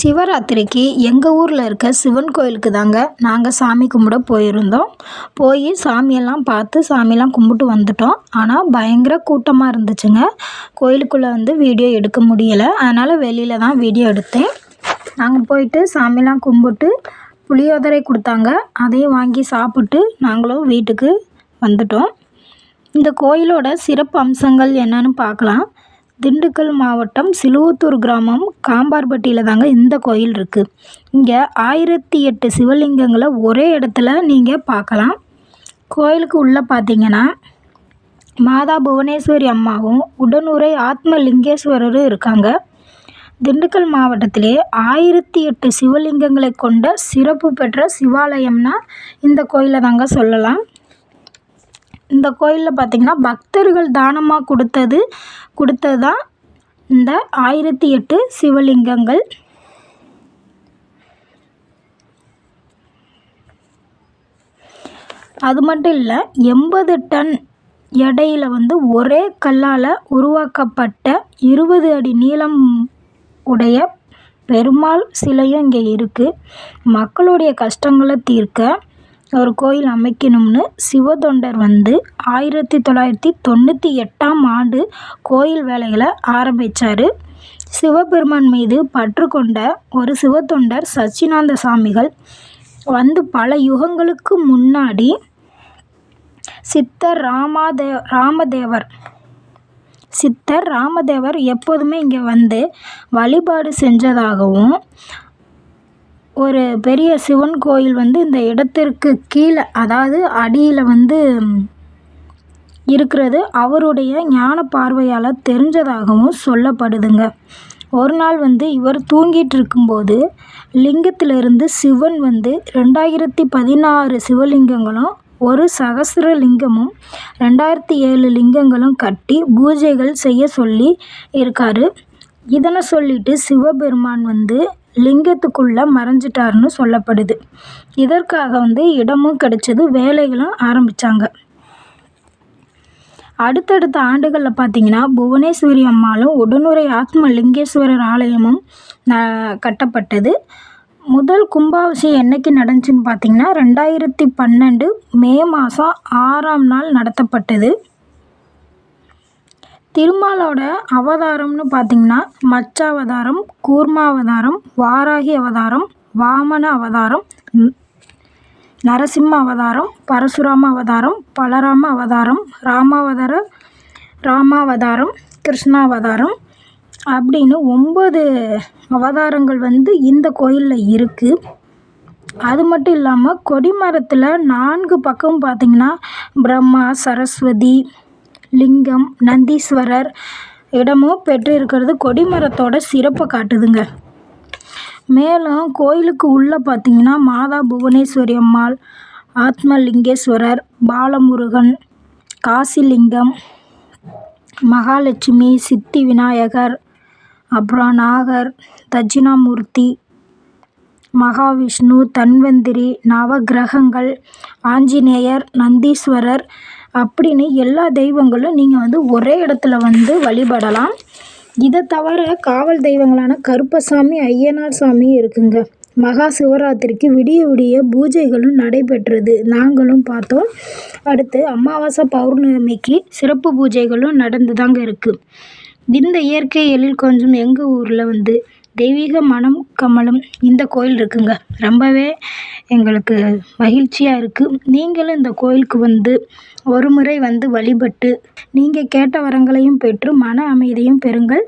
சிவராத்திரிக்கு எங்கள் ஊரில் இருக்க சிவன் கோயிலுக்கு தாங்க நாங்கள் சாமி கும்பிட போயிருந்தோம். போய் சாமியெல்லாம் பார்த்து சாமியெல்லாம் கும்பிட்டு வந்துட்டோம். ஆனால் பயங்கர கூட்டமாக இருந்துச்சுங்க. கோயிலுக்குள்ளே வந்து வீடியோ எடுக்க முடியலை. அதனால் வெளியில் தான் வீடியோ எடுத்தேன். நாங்கள் போயிட்டு சாமியெல்லாம் கும்பிட்டு புளியோதரை கொடுத்தாங்க. அதையும் வாங்கி சாப்பிட்டு நாங்களும் வீட்டுக்கு வந்துட்டோம். இந்த கோயிலோட சிறப்பு அம்சங்கள் என்னன்னு பார்க்கலாம். திண்டுக்கல் மாவட்டம் சிலுவத்தூர் கிராமம் காம்பார்பட்டியில் தாங்க இந்த கோயில் இருக்குது இங்கே ஆயிரத்தி எட்டு சிவலிங்கங்களை ஒரே இடத்துல நீங்கள் பார்க்கலாம். கோயிலுக்கு உள்ளே பார்த்தீங்கன்னா மாதா புவனேஸ்வரி அம்மாவும் உடனுரை ஆத்மலிங்கேஸ்வரரும் இருக்காங்க. திண்டுக்கல் மாவட்டத்திலே ஆயிரத்தி எட்டு சிவலிங்கங்களை கொண்ட சிறப்பு பெற்ற சிவாலயம்னா இந்த கோயிலை தாங்க சொல்லலாம். இந்த கோயிலில் பார்த்திங்கன்னா பக்தர்கள் தானமாக கொடுத்தது கொடுத்தது தான் இந்த ஆயிரத்தி எட்டு சிவலிங்கங்கள். அது மட்டும் இல்லை எண்பது டன் எடையில் வந்து ஒரே கல்லால் உருவாக்கப்பட்ட இருபது அடி நீளம் உடைய பெருமாள் சிலையும் இங்கே இருக்குது மக்களுடைய கஷ்டங்களை தீர்க்க ஒரு கோயில் அமைக்கணும்னு சிவத்தொண்டர் வந்து ஆயிரத்தி தொள்ளாயிரத்தி தொண்ணூற்றி எட்டாம் ஆண்டு கோயில் வேலைகளை ஆரம்பித்தார் சிவபெருமான் மீது பற்று கொண்ட ஒரு சிவத்தொண்டர் சச்சினாந்த சாமிகள் வந்து பல யுகங்களுக்கு முன்னாடி சித்தர் ராமாதே ராமதேவர் சித்தர் ராமதேவர் எப்போதுமே இங்கே வந்து வழிபாடு செஞ்சதாகவும் ஒரு பெரிய சிவன் கோயில் வந்து இந்த இடத்திற்கு கீழே அதாவது அடியில் வந்து இருக்கிறது. அவருடைய ஞான பார்வையால் தெரிஞ்சதாகவும் சொல்லப்படுதுங்க. ஒரு நாள் வந்து இவர் தூங்கிட்டு இருக்கும்போது லிங்கத்திலிருந்து சிவன் வந்து ரெண்டாயிரத்தி பதினாறு சிவலிங்கங்களும் ஒரு சகசிர லிங்கமும் ரெண்டாயிரத்தி ஏழு லிங்கங்களும் கட்டி பூஜைகள் செய்ய சொல்லி இருக்காரு. இதனை சொல்லிட்டு சிவபெருமான் வந்து லிங்கத்துக்குள்ளே மறைஞ்சிட்டாருன்னு சொல்லப்படுது. இதற்காக வந்து இடமும் கிடைச்சது வேலைகளும் ஆரம்பித்தாங்க அடுத்தடுத்த ஆண்டுகளில் பார்த்தீங்கன்னா புவனேஸ்வரி அம்மாளும் உடனுரை ஆத்ம லிங்கேஸ்வரர் ஆலயமும் கட்டப்பட்டது. முதல் கும்பாபிஷேகம் என்னைக்கு நடந்துச்சுன்னு பார்த்தீங்கன்னா ரெண்டாயிரத்தி பன்னெண்டு மே மாதம் ஆறாம் நாள் நடத்தப்பட்டது. திருமாலோட அவதாரம்னு பார்த்தீங்கன்னா மச்சாவதாரம் கூர்மாவதாரம் வாராகி அவதாரம் வாமன அவதாரம் நரசிம்ம அவதாரம் பரசுராம அவதாரம் பலராம அவதாரம் ராமாவதார ராமாவதாரம் கிருஷ்ணாவதாரம் அப்படின்னு ஒம்பது அவதாரங்கள் வந்து இந்த கோயிலில் இருக்குது அது மட்டும் இல்லாமல் கொடிமரத்தில் நான்கு பக்கம் பார்த்திங்கன்னா பிரம்மா சரஸ்வதி லிங்கம் நந்தீஸ்வரர் இடமும் பெற்றிருக்கிறது. கொடிமரத்தோட சிறப்பை காட்டுதுங்க. மேலும் கோயிலுக்கு உள்ளே பார்த்தீங்கன்னா மாதா புவனேஸ்வரி அம்மாள் ஆத்மலிங்கேஸ்வரர் பாலமுருகன் காசிலிங்கம் மகாலட்சுமி சித்தி விநாயகர் அப்புறம் நாகர் தட்சிணாமூர்த்தி மகாவிஷ்ணு தன்வந்திரி நவகிரகங்கள் ஆஞ்சநேயர் நந்தீஸ்வரர் அப்படின்னு எல்லா தெய்வங்களும் நீங்கள் வந்து ஒரே இடத்துல வந்து வழிபடலாம். இதை தவிர காவல் தெய்வங்களான கருப்பசாமி ஐயனார் சாமி இருக்குங்க. மகா சிவராத்திரிக்கு விடிய விடிய பூஜைகளும் நடைபெற்றது. நாங்களும் பார்த்தோம். அடுத்து அமாவாசை பௌர்ணமிக்கு சிறப்பு பூஜைகளும் நடந்து தாங்க இருக்குது இந்த இயற்கை எழில் கொஞ்சம் எங்கள் ஊரில் வந்து தெய்வீக மனம் கமலம் இந்த கோயில் இருக்குங்க. ரொம்பவே எங்களுக்கு மகிழ்ச்சியாக இருக்குது நீங்களும் இந்த கோயிலுக்கு வந்து ஒரு முறை வந்து வழிபட்டு நீங்கள் கேட்ட வரங்களையும் பெற்று மன அமைதியும் பெறுங்கள்.